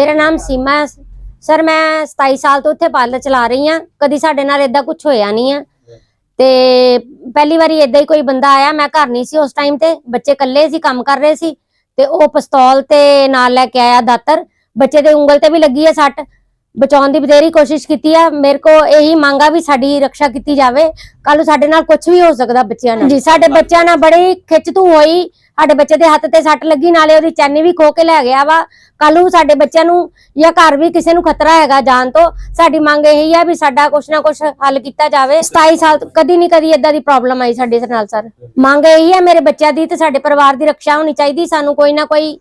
ਮੇਰਾ ਨਾਮ ਸੀਮਾ ਹੈ। ਸਰ, ਮੈਂ 27 ਸਾਲ ਤੋਂ ਉੱਥੇ ਪਾਰਲਰ ਚਲਾ ਰਹੀ ਹਾਂ। ਕਦੀ ਸਾਡੇ ਨਾਲ ਇਦਾਂ ਕੁਝ ਹੋਇਆ ਨਹੀਂ ਆ ਤੇ ਪਹਿਲੀ ਵਾਰੀ ਇਦਾਂ ਹੀ ਕੋਈ ਬੰਦਾ ਆਇਆ। ਮੈਂ ਘਰ ਨਹੀਂ ਸੀ ਉਸ ਟਾਈਮ ਤੇ। ਬੱਚੇ ਇਕੱਲੇ ਸੀ, ਕੰਮ ਕਰ ਰਹੇ ਸੀ। ਤੇ ਉਹ ਪਿਸਤੌਲ ਤੇ ਨਾਲ ਲੈ ਕੇ ਆਇਆ ਦਾਤਰ। ਬੱਚੇ ਦੇ ਉਂਗਲ ਤੇ ਵੀ ਲੱਗੀ ਹੈ ਸੱਟ। ਬਚਾਉਣ ਦੀ ਬਥੇਰੀ ਕੋਸ਼ਿਸ਼ ਕੀਤੀ ਆ। ਮੇਰੇ ਕੋ ਇਹੀ ਮੰਗਾ ਵੀ ਸਾਡੀ ਰੱਖਿਆ ਕੀਤੀ ਜਾਵੇ। ਕੱਲ ਨੂੰ ਸਾਡੇ ਨਾਲ ਕੁਝ ਵੀ ਹੋ ਸਕਦਾ ਬੱਚਿਆਂ ਨਾਲ। ਜੀ, ਸਾਡੇ ਬੱਚਿਆਂ ਨਾਲ ਬੜੀ ਖਿੱਚ ਤੂੰ ਹੋਈ। ਸਾਡੇ ਬੱਚੇ ਦੇ ਹੱਥ ਤੇ ਸੱਟ ਲੱਗੀ, ਨਾਲੇ ਉਹਦੀ ਚੈਨੀ ਵੀ ਖੋ ਕੇ ਲੈ ਗਿਆ ਵਾ। ਕੱਲ ਨੂੰ ਸਾਡੇ ਬੱਚਿਆਂ ਨੂੰ ਜਾਂ ਘਰ ਵੀ ਕਿਸੇ ਨੂੰ ਖਤਰਾ ਹੈਗਾ ਜਾਨ ਤੋਂ, ਸਾਡੀ ਮੰਗ ਇਹੀ ਆ ਵੀ ਸਾਡਾ ਕੁਛ ਨਾ ਕੁਛ ਹੱਲ ਕੀਤਾ ਜਾਵੇ। 27 ਸਾਲ ਤੋਂ ਕਦੀ ਨਹੀਂ ਕਦੀ ਇਦਾਂ ਦੀ ਪ੍ਰੋਬਲਮ ਆਈ ਸਾਡੇ ਨਾਲ, ਸਰ। ਮੰਗ ਇਹੀ ਆ ਮੇਰੇ ਬੱਚਿਆਂ ਦੀ ਤੇ ਸਾਡੇ ਪਰਿਵਾਰ ਦੀ ਰੱਖਿਆ ਹੋਣੀ ਚਾਹੀਦੀ। ਸਾਨੂੰ ਕੋਈ ਨਾ ਕੋਈ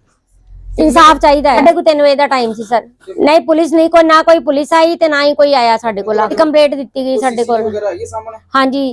ਇਨਸਾਫ ਚਾਹੀਦਾ ਹੈ। ਸਾਡੇ ਕੋਲ 3 ਵਜੇ ਦਾ ਟਾਈਮ ਸੀ ਸਰ ਨਹੀਂ ਪੁਲਿਸ ਨਹੀਂ ਕੋਈ ਨਾ ਕੋਈ ਪੁਲਿਸ ਆਈ ਤੇ ਨਾ ਹੀ ਕੋਈ ਆਇਆ ਸਾਡੇ ਕੋਲ। ਕੰਪਲੇਂਟ ਦਿੱਤੀ ਗਈ ਸਾਡੇ ਕੋਲ। ਹਾਂਜੀ।